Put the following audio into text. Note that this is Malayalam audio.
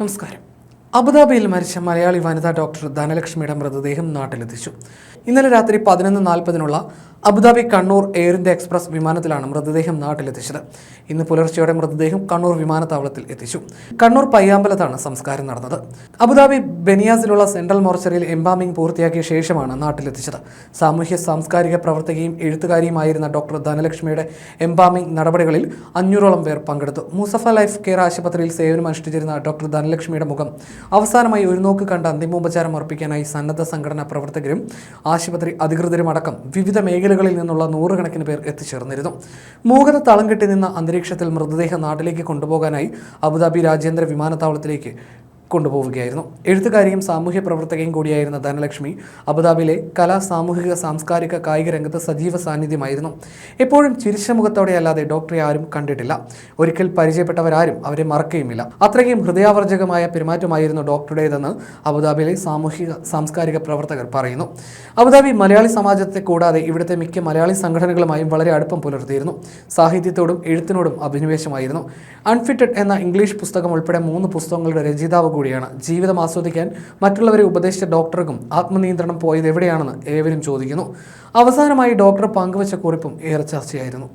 നമസ്കാരം. അബുദാബിയിൽ മരിച്ച മലയാളി വനിതാ ഡോക്ടർ ധനലക്ഷ്മിയുടെ മൃതദേഹം നാട്ടിലെത്തിച്ചു. ഇന്നലെ രാത്രി പതിനൊന്ന് നാൽപ്പതിനുള്ള Abu Dhabi Kannur Air India Express വിമാനത്തിലാണ് മൃതദേഹം നാട്ടിലെത്തിച്ചത്. ഇന്ന് പുലർച്ചെയോടെ മൃതദേഹം കണ്ണൂർ വിമാനത്താവളത്തിൽ എത്തിച്ചു. കണ്ണൂർ പയ്യാമ്പലത്താണ് സംസ്കാരം നടന്നത്. അബുദാബി ബെനിയാസിലുള്ള സെൻട്രൽ മോർച്ചറിയിൽ എംബാമിംഗ് പൂർത്തിയാക്കിയ ശേഷമാണ് നാട്ടിലെത്തിച്ചത്. സാമൂഹ്യ സാംസ്കാരിക പ്രവർത്തകയും എഴുത്തുകാരിയുമായിരുന്ന ഡോക്ടർ ധനലക്ഷ്മിയുടെ എംബാമിംഗ് നടപടികളിൽ അഞ്ഞൂറോളം പേർ പങ്കെടുത്തു. മുസഫ ലൈഫ് കെയർ ആശുപത്രിയിൽ സേവനമനുഷ്ഠിച്ചിരുന്ന ഡോക്ടർ ധനലക്ഷ്മിയുടെ മുഖം അവസാനമായി ഒരു നോക്ക് കണ്ട് അന്തിമോപചാരം അർപ്പിക്കാനായി സന്നദ്ധ സംഘടനാ പ്രവർത്തകരും ആശുപത്രി അധികൃതരുമടക്കം വിവിധ വിവിധ മേഖലകളിൽ നിന്നുള്ള നൂറുകണക്കിന് പേർ എത്തിച്ചേർന്നിരുന്നു. മൂകത തളം കെട്ടി നിന്ന അന്തരീക്ഷത്തിൽ മൃതദേഹം നാട്ടിലേക്ക് കൊണ്ടുപോകാനായി അബുദാബി രാജ്യാന്തര വിമാനത്താവളത്തിലേക്ക് കൊണ്ടുപോവുകയായിരുന്നു. എഴുത്തുകാരിയും സാമൂഹ്യ പ്രവർത്തകയും കൂടിയായിരുന്ന ധനലക്ഷ്മി അബുദാബിയിലെ കലാ സാമൂഹിക സാംസ്കാരിക കായിക രംഗത്ത് സജീവ സാന്നിധ്യമായിരുന്നു. എപ്പോഴും ചിരിച്ച മുഖത്തോടെ അല്ലാതെ ഡോക്ടറെ ആരും കണ്ടിട്ടില്ല. ഒരിക്കൽ പരിചയപ്പെട്ടവരാരും അവരെ മറക്കുകയുമില്ല. അത്രയും ഹൃദയാവർജകമായ പെരുമാറ്റമായിരുന്നു ഡോക്ടറുടേതെന്ന് അബുദാബിയിലെ സാമൂഹിക സാംസ്കാരിക പ്രവർത്തകർ പറയുന്നു. അബുദാബി മലയാളി സമാജത്തെ കൂടാതെ ഇവിടുത്തെ മിക്ക മലയാളി സംഘടനകളുമായും വളരെ അടുപ്പം പുലർത്തിയിരുന്നു. സാഹിത്യത്തോടും എഴുത്തിനോടും അഭിനിവേശമായിരുന്നു. അൺഫിറ്റഡ് എന്ന ഇംഗ്ലീഷ് പുസ്തകം ഉൾപ്പെടെ മൂന്ന് പുസ്തകങ്ങളുടെ രചയിതാവ് കൂടിയാണ്. ജീവിതം ആസ്വദിക്കാൻ മറ്റുള്ളവരെ ഉപദേശിച്ച ഡോക്ടർക്കും ആത്മനിയന്ത്രണം പോയത് എവിടെയാണെന്ന് ഏവരും ചോദിക്കുന്നു. അവസാനമായി ഡോക്ടർ പങ്കുവച്ച കുറിപ്പും ഏറെ ചർച്ചയായിരുന്നു.